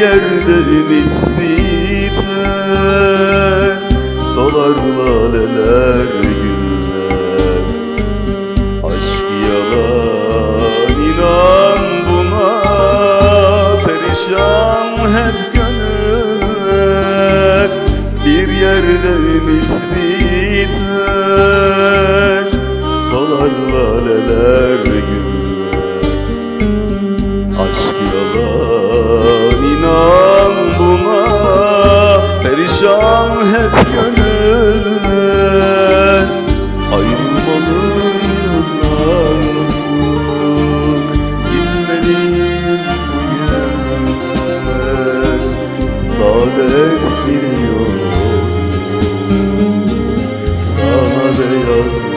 derlerimiz biter. Solar laleler güller. Aşk yalan inan buna. Perişan hep gönüller Bir yerde ümit biter. Solar laleler güller inan buna Perişan hep gönüller Ayrılmalıyız artık Gitmeliyim bu yerden Saadet biliyorum Sana beyaz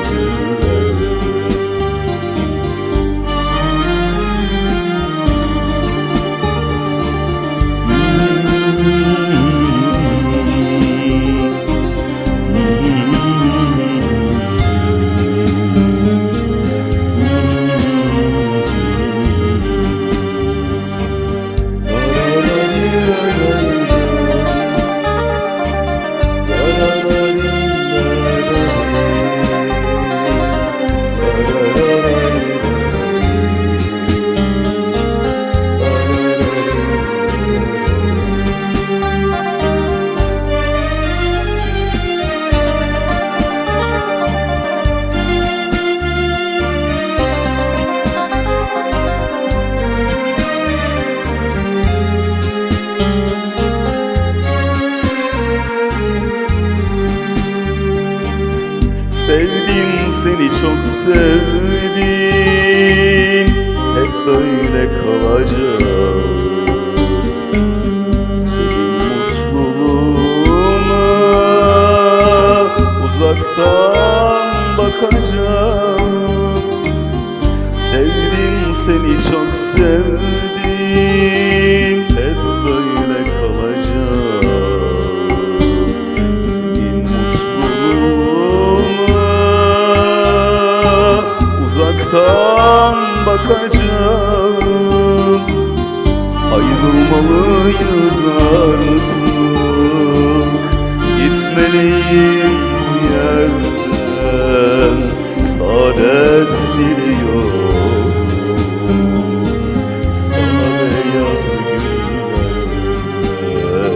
Sevdim seni çok sevdim. Hep böyle kalacağım. Senin mutluluğuna Uzaktan bakacağım. Sevdim seni çok sevdim bakacağım Ayrılmalıyız artık Gitmeliyim bu yerden. Saadet diliyorum. Sana beyaz güller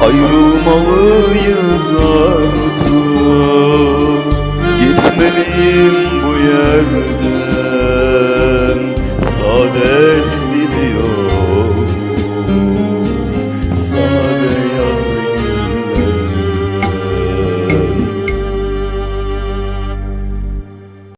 Ayrılmalıyız artık Gitmeliyim bu yerden